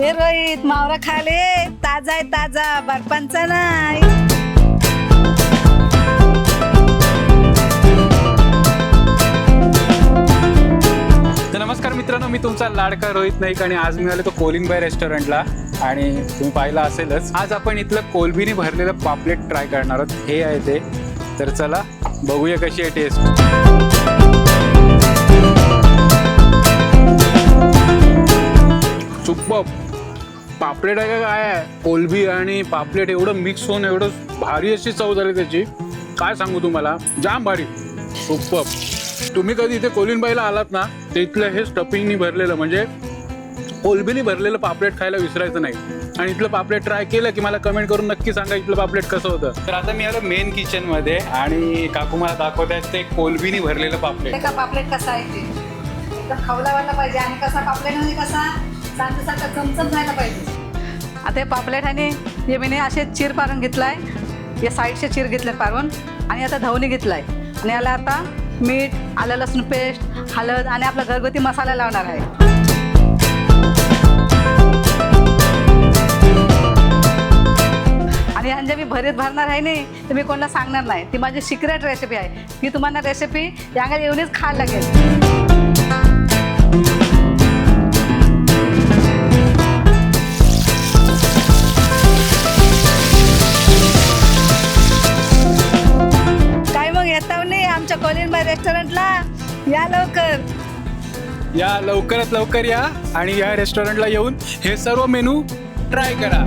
हे रोहित मावरा खाले. ताजा आहे ताजा. बर्फांचा नाही. तर नमस्कार मित्रांनो मी तुमचा लाडका रोहित नाईक आणि आज मी आलो तो कोलिंगबाई रेस्टॉरंटला. आणि तुम्ही पाहिलं असेलच आज आपण इथलं कोलबीने भरलेलं पापलेट ट्राय करणार आहोत. हे आहे ते. तर चला बघूया कशी आहे टेस्ट. पापलेट आहे का काय आहे? कोलबी आणि पापलेट एवढं मिक्स होऊन एवढं भारी अशी चव झाली त्याची. काय सांगू तुम्हाला? जाम भारी. सुपर तुम्ही कधी इथे कोलिनबाईला आलात ना ते इथलं हे स्टफिंगनी भरलेलं म्हणजे कोलबीनी भरलेलं पापलेट खायला विसरायचं नाही. आणि इथलं पापलेट ट्राय केलं की मला कमेंट करून नक्की सांगा इथलं पापलेट कसं होतं. तर आता मी आलो मेन किचनमध्ये आणि काकू मला दाखवत आहेत ते कोलबीनी भरलेलं पापलेट. का पापलेट कसा आहे ते? एकदम खवलावायला पाहिजे आणि कसा पापलेट म्हणजे कसा चमचम जायला पाहिजे. आता हे पापलेट आणि हे मीने असे चीर पारून घेतलाय. या साईडचे चीर घेतले पारून. आणि आता धवनी घेतलाय. आणि याला आता मीठ आलं लसूण पेस्ट हळद आणि आपला घरगुती मसाला लावणार आहे. आणि यांच्या मी भरीत भरणार आहे नाही तर मी कोणाला सांगणार नाही. ती माझी सिक्रेट रेसिपी आहे. ती तुम्हाला रेसिपी यांना येऊनच खायला लागेल. आमच्या कॉलिनबाई रेस्टॉरंटला. या लवकर. या लवकरात लवकर या आणि या रेस्टॉरंटला येऊन हे सर्व मेनू ट्राय करा.